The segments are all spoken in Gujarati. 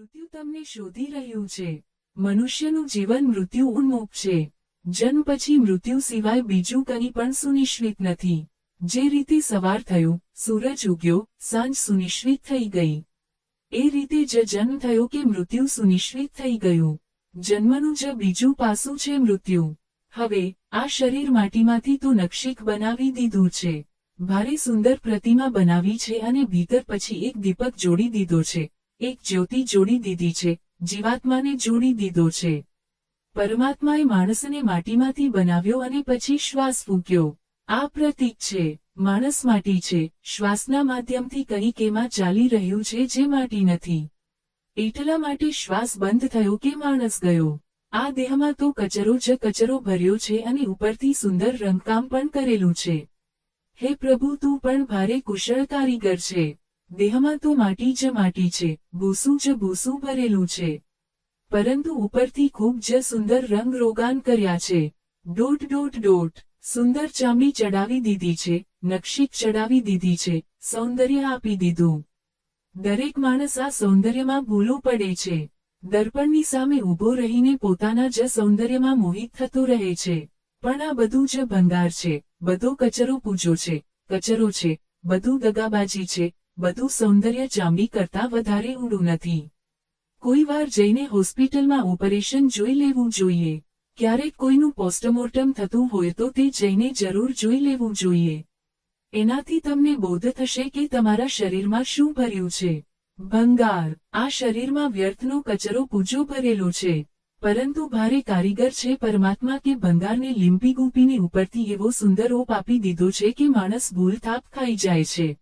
મૃત્યુ તમને શોધી રહ્યું છે. મનુષ્યનું જીવન મૃત્યુ ઉન્મુખ છે. જન્મ પછી મૃત્યુ સિવાય બીજું કંઈ પણ સુનિશ્ચિત નથી. જે રીતે સવાર થયું, સૂરજ ઉગ્યો, સાંજ સુનિશ્ચિત થઈ ગઈ. એ રીતે જ જન્મ થયો કે મૃત્યુ સુનિશ્ચિત થઈ ગયું. જન્મનું જ બીજું પાસું છે મૃત્યુ. હવે, આ શરીર માટીમાંથી તો નક્ષીક બનાવી દીધું છે. ભારે સુંદર પ્રતિમા બનાવી છે અને ભીતર પછી એક દીપક જોડી દીધો છે. એક જ્યોતિ જોડી દીધી છે, જીવાત્માને જોડી દીધો છે. પરમાત્માએ માણસને માટીમાંથી બનાવ્યો અને પછી શ્વાસ ફૂંક્યો. આ પ્રતીક છે, માણસ માટી છે, શ્વાસના માધ્યમથી કંઈક એમાં ચાલી રહ્યું છે જે માટી નથી. એટલા માટે શ્વાસ બંધ થયો કે માણસ ગયો. આ દેહમાં તો કચરો જ કચરો ભર્યો છે અને ઉપરથી સુંદર રંગકામ પણ કરેલું છે. હે પ્રભુ, તું પણ ભારે કુશળ કારીગર છે. દેહમાં તો માટી જ માટી છે, ભૂસું જ ભૂસું ભરેલું છે. પરંતુ ઉપરથી ખૂબ જ સુંદર રંગ રોગાન કર્યા છે. ડોટ ડોટ ડોટ, સુંદર ચામડી ચડાવી દીધી છે નકશીક ચડાવી દીધી છે, સૌંદર્ય આપી દીધું. દરેક માણસ આ સૌંદર્યમાં ભૂલો પડે છે. દર્પણની સામે ઊભો રહીને પોતાના જ સૌંદર્યમાં મોહિત થતો રહે છે. પણ આ બધું જ ભંગાર છે, બધો કચરો પૂજો છે, કચરો છે, બધું દગાબાજી છે બધું સૌંદર્ય ચામડી કરતાં વધારે ઊંડું નથી. કોઈ વાર જઈને હોસ્પિટલમાં ઓપરેશન જોઈ લેવું જોઈએ. ક્યારેક કોઈનું પોસ્ટમોર્ટમ થતું હોય તો તે જઈને જરૂર જોઈ લેવું જોઈએ. એનાથી તમને બોધ થશે કે તમારા શરીરમાં શું ભર્યું છે. ભંગાર. આ શરીરમાં વ્યર્થનો કચરો પૂજો ભરેલો છે. પરંતુ ભારે કારીગર છે પરમાત્મા કે ભંગારને લીંબી ગુંપીને ઉપરથી એવો સુંદર ઓપ આપી દીધો છે કે માણસ ભૂલ થાપ ખાઈ જાય છે.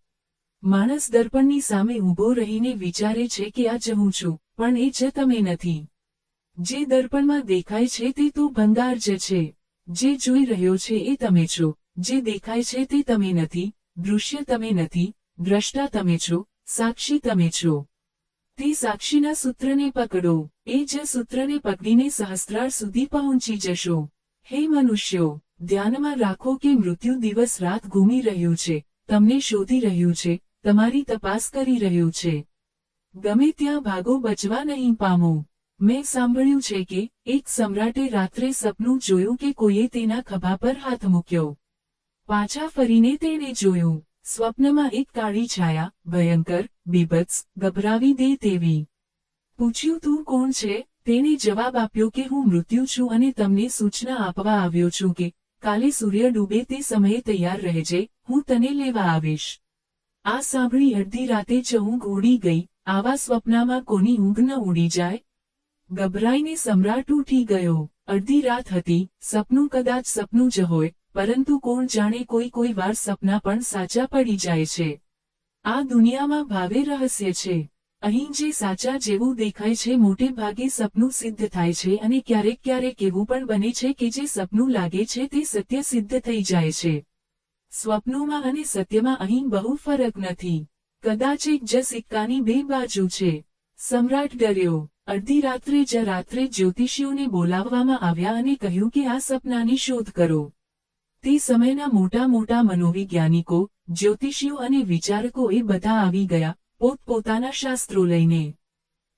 માણસ દર્પણની સામે ઊભો રહીને વિચારે છે કે આ જ હું છું, પણ એ જ તમે નથી. જે દર્પણમાં દેખાય છે તે તો ભંગાર જ છે. જે જોઈ રહ્યો છે એ તમે છો. જે દેખાય છે તે તમે નથી. દૃશ્ય તમે નથી. દ્રષ્ટા તમે છો. સાક્ષી તમે છો. તે સાક્ષીના સૂત્રને પકડો. એ જ સૂત્રને પકડીને સહસ્ત્રાર સુધી પહોંચી જશો. હે મનુષ્યો, ધ્યાનમાં રાખો કે મૃત્યુ દિવસ રાત ઘૂમી રહ્યું છે. તમને શોધી રહ્યું છે તમારી તપાસ કરી રહ્યું છે. ગમે ત્યાં ભાગો બચવા નહીં પામો. મેં સાંભળ્યું છે કે, એક સમ્રાટે રાત્રે સપનું જોયું કે કોઈએ તેના ખભા પર હાથ મૂક્યો. પાછા ફરીને તેને જોયું, સ્વપ્નમાં એક કાળી છાયા, ભયંકર, બીભત્સ, ગભરાવી દે તેવી. પૂછ્યું, તું કોણ છે? તેણે જવાબ આપ્યો કે, હું મૃત્યુ છું અને તમને સૂચના આપવા આવ્યો છું કે, કાલે સૂર્ય ડૂબે તે સમયે તૈયાર રહેજે, હું તને લેવા આવીશ. આ સાંભળી અડધી રાતે જ ઊંઘ ઉડી ગઈ. આવા સ્વપ્નમાં કોની ઊંઘ ન ઉડી જાય? ગભરાઈને સમ્રાટ ઉઠી ગયો. અડધી રાત હતી. સપનું કદાચ સપનું જ હોય, પરંતુ કોણ જાણે કોઈ કોઈ વાર સપના પણ સાચા પડી જાય છે. આ દુનિયામાં ભાવે રહસ્ય છે. અહીં જે સાચા જેવું દેખાય છે, મોટે ભાગે સપનું સિદ્ધ થાય છે અને ક્યારેક ક્યારેક એવું પણ બને છે કે જે સપનું લાગે છે તે સત્ય સિદ્ધ થઈ જાય છે. સ્વપ્નોમાં અને સત્યમાં અહીં બહુ ફરક નથી. કદાચ એક જ સિક્કાની બે બાજુ છે. સમ્રાટ ડર્યો. અડધી રાત્રે જ રાત્રે જ્યોતિષીઓને બોલાવવામાં આવ્યા અને કહ્યું કે આ સપનાની શોધ કરો. તે સમયના મોટા મોટા મનોવિજ્ઞાનિકો, જ્યોતિષીઓ અને વિચારકો એ બધા આવી ગયા, પોતપોતાના શાસ્ત્રો લઈને.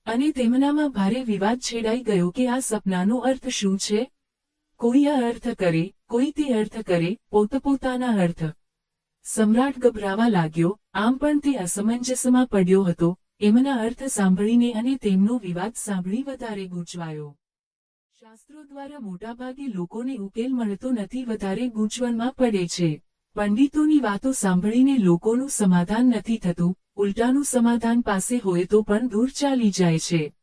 અને તેમનામાં ભારે વિવાદ છેડાઈ ગયો કે આ સપનાનો અર્થ શું છે? કોઈ આ અર્થ કરે? કોઈ અર્થ કરે પોતપોતાના અર્થ. સમ્રાટ ગભરાવા લાગ્યો, આમ પણ તે અસમંજસમાં પડ્યો હતો, એમના અર્થ સાંભળીને અને તેમનો વિવાદ સાંભળી વધારે ગૂંચવાયો. શાસ્ત્રો દ્વારા મોટાભાગે લોકોને ઉકેલ મળતો નથી, વધારે ગૂંચવણમાં પડે છે. પંડિતોની વાતો સાંભળીને લોકોનું સમાધાન નથી થતું, ઉલટાનું સમાધાન પાસે હોય તો પણ દૂર ચાલી જાય છે.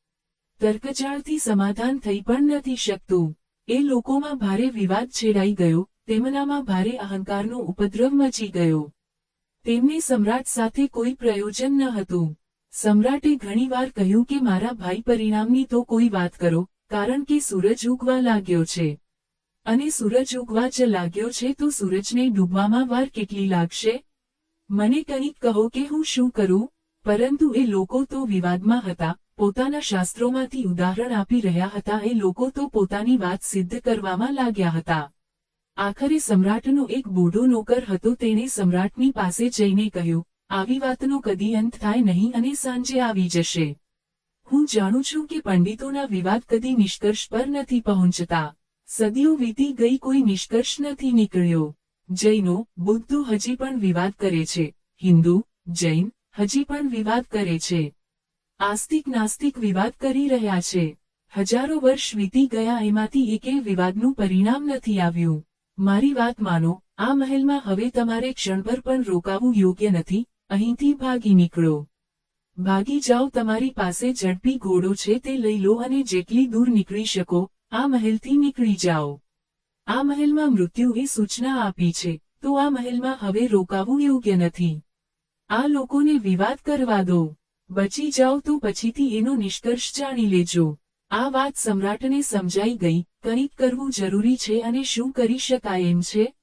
તર્કચાળથી સમાધાન થઈ પણ નથી શકતું. એ લોકોમાં ભારે વિવાદ છેડાઈ ગયો, તેમનામાં ભારે અહંકારનો ઉપદ્રવ મચી ગયો. તેમને સમ્રાટ સાથે કોઈ પ્રયોજન ન હતું. સમ્રાટે ઘણીવાર કહ્યું કે, મારા ભાઈ પરિણામની તો કોઈ વાત કરો, કારણ કે સૂરજ ઉગવા લાગ્યો છે. અને સૂરજ ઉગવા જ લાગ્યો છે તો સૂરજને ડૂબવામાં વાર કેટલી લાગશે? મને કંઈક કહો કે હું શું કરું? પરંતુ એ લોકો તો વિવાદમાં હતા પોતાના શાસ્ત્રોમાંથી ઉદાહરણ આપી રહ્યા હતા. એ લોકો તો પોતાની વાત સિદ્ધ કરવામાં લાગ્યા હતા. આખરે સમ્રાટનો એક બૂઢો નોકર હતો. તેણે સમ્રાટની પાસે જઈને કહ્યું, આવી વાતનો કદી અંત થાય નહીં અને સાંજે આવી જશે. હું જાણું છું કે પંડિતોના વિવાદ કદી નિષ્કર્ષ પર નથી પહોંચતા. સદીઓ વીતી ગઈ, કોઈ નિષ્કર્ષ નથી નીકળ્યો. જૈનો, બુદ્ધો હજી પણ વિવાદ કરે છે. હિન્દુ, જૈન, હજી પણ વિવાદ કરે છે. આસ્તિક નાસ્તિક વિવાદ કરી રહ્યા છે. હજારો વર્ષ વીતી ગયા એમાંથી એકે વિવાદનું પરિણામ નથી આવ્યું. મારી વાત માનો, આ મહેલમાં હવે તમારે ક્ષણભર પણ રોકાવું યોગ્ય નથી, અહીંથી ભાગી નીકળો. ભાગી જાઓ, તમારી પાસે ઝડપી ઘોડો છે તે લઈ લો અને જેટલી દૂર નીકળી શકો, આ મહેલથી નીકળી જાઓ. આ મહેલમાં મૃત્યુએ સૂચના આપી છે, તો આ મહેલમાં હવે રોકાવું યોગ્ય નથી. આ લોકોને વિવાદ કરવા દો. બચી જાઓ તો પછીથી એનો નિષ્કર્ષ જાણી લેજો. આ વાત સમ્રાટને સમજાઈ ગઈ. કંઈક કરવું જરૂરી છે અને શું કરી શકાય એમ છે?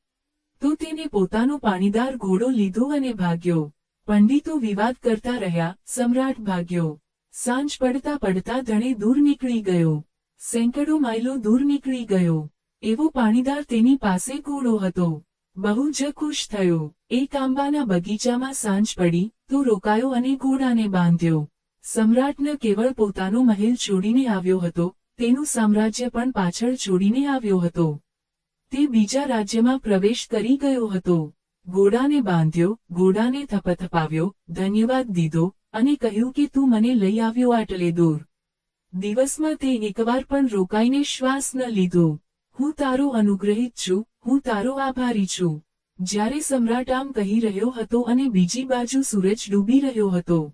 તો તેને પોતાનો પાણીદાર ઘોડો લીધો અને ભાગ્યો. પંડિતો વિવાદ કરતા રહ્યા. સમ્રાટ ભાગ્યો. સાંજ પડતા પડતા ધણે દૂર નીકળી ગયો. સેંકડો માઇલો દૂર નીકળી ગયો. એવો પાણીદાર તેની પાસે ઘોડો હતો. બહુ જ ખુશ થયો. એક આંબાના બગીચામાં સાંજ પડી. તો રોકાયો અને ઘોડાને બાંધ્યો. સમ્રાટને કેવળ પોતાનો મહેલ છોડીને આવ્યો હતો, તેનું સામ્રાજ્ય પણ પાછળ છોડીને આવ્યો હતો. તે બીજા રાજ્યમાં પ્રવેશ કરી ગયો હતો. ઘોડાને બાંધ્યો, ઘોડાને થપથપાવ્યો, ધન્યવાદ દીધો અને કહ્યું કે તું મને લઈ આવ્યો આટલે દૂર. દિવસમાં તે એકવાર પણ રોકાઈને શ્વાસ ન લીધો. હું તારો અનુગ્રહિત છું, હું તારો આભારી છું. જ્યારે સમ્રાટ આમ કહી રહ્યો હતો અને બીજી બાજુ સૂરજ ડૂબી રહ્યો હતો.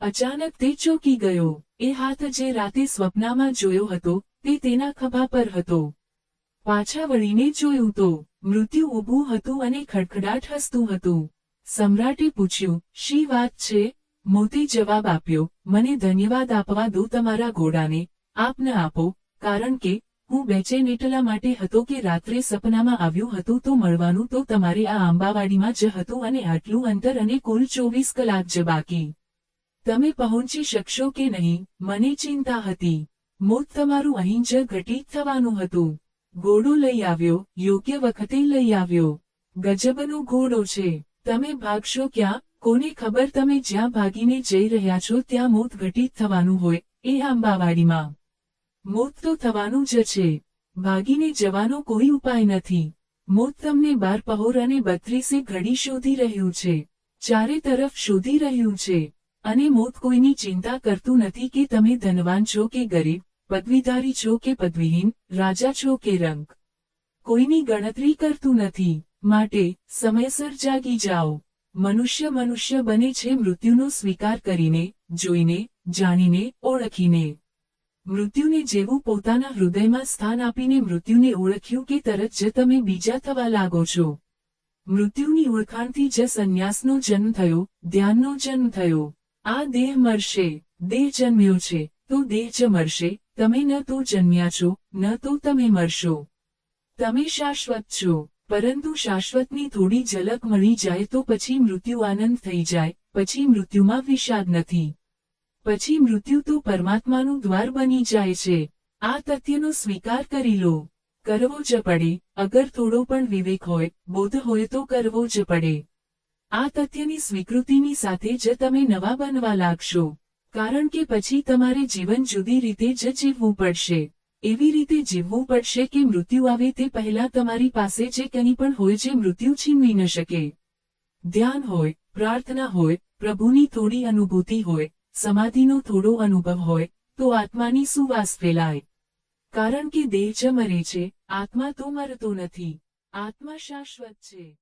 અચાનક તે ચોકી ગયો. એ હાથ જે રાતે સ્વપ્નામાં જોયો હતો, તે તેના ખભા પર હતો. પાછા વળીને જોયું તો, મૃત્યુ ઊભું હતું અને ખડખડાટ હસતું હતું. સમ્રાટે પૂછ્યું, શી વાત છે? મોતી જવાબ આપ્યો, મને ધન્યવાદ આપવા દો તમારા ઘોડાને. આપ ન આપો, કારણ કે હું બેચેન એટલા માટે હતો કે રાત્રે સપનામાં આવ્યું હતું તો મળવાનું તો તમારે આ આંબાવાડીમાં જ હતું અને આટલું અંતર અને કુલ ચોવીસ કલાક જ બાકી. તમે પહોંચી શકશો કે નહીં, મને ચિંતા હતી. મોત તમારું અહીં જ ઘટિત થવાનું હતું. ઘોડો લઈ આવ્યો, યોગ્ય વખતે લઈ આવ્યો. ગજબનો ઘોડો છે. તમે ભાગશો ક્યાં? કોને ખબર તમે જ્યાં ભાગીને જઈ રહ્યા છો ત્યાં મોત ઘટિત થવાનું હોય, એ આંબાવાડીમાં. મોત તો થવાનું જ છે. ભાગીને જવાનો કોઈ ઉપાય નથી. મોત તમને બાર પહોર અને બત્રીસે ઘડી શોધી રહ્યું છે. ચારે તરફ શોધી રહ્યું છે. અને મોત કોઈની ચિંતા કરતું નથી કે તમે ધનવાન છો કે ગરીબ, પદવીધારી છો કે પદવીહીન, રાજા છો કે રંગ. કોઈની ગણતરી કરતું નથી. માટે સમયસર જાગી જાઓ. મનુષ્ય મનુષ્ય બને છે મૃત્યુનો સ્વીકાર કરીને, જોઈને, જાણીને, ઓળખીને. મૃત્યુને જેવું પોતાના હૃદયમાં સ્થાન આપીને મૃત્યુને ઓળખ્યું કે તરત જ તમે બીજા થવા લાગો છો. મૃત્યુની ઓળખાણથી જ સંન્યાસનો જન્મ થયો, ધ્યાનનો જન્મ થયો. આ દેહ મરશે, દેહ જન્મ્યો છે, તો દેહ જ મરશે, તમે ન તો જન્મ્યા છો, ન તો તમે મરશો. તમે શાશ્વત છો, પરંતુ શાશ્વતની થોડી ઝલક મળી જાય તો પછી મૃત્યુ આનંદ થઈ જાય, પછી મૃત્યુમાં વિષાદ નથી. પછી મૃત્યુ તો પરમાત્માનું દ્વાર બની જાય છે. આ તથ્યનો સ્વીકાર કરી લો. કરવો જ પડે. અગર થોડો પણ વિવેક હોય, બોધ હોય તો કરવો જ પડે. આ તથ્યની સ્વીકૃતિની સાથે જ તમે નવા બનવા લાગશો. કારણ કે પછી તમારે જીવન જુદી રીતે જ જીવવું પડશે. એવી રીતે જીવવું પડશે કે મૃત્યુ આવે તે પહેલા તમારી પાસે જે કંઈ પણ હોય જે મૃત્યુ છીનવી ન શકે. ધ્યાન હોય, પ્રાર્થના હોય, પ્રભુની થોડી અનુભૂતિ હોય સમાધિનો થોડો અનુભવ હોય, તો આત્માની સુવાસ ફેલાય. કારણ કે દેહ જ મરે છે, આત્મા તો મરતો નથી. આત્મા શાશ્વત છે.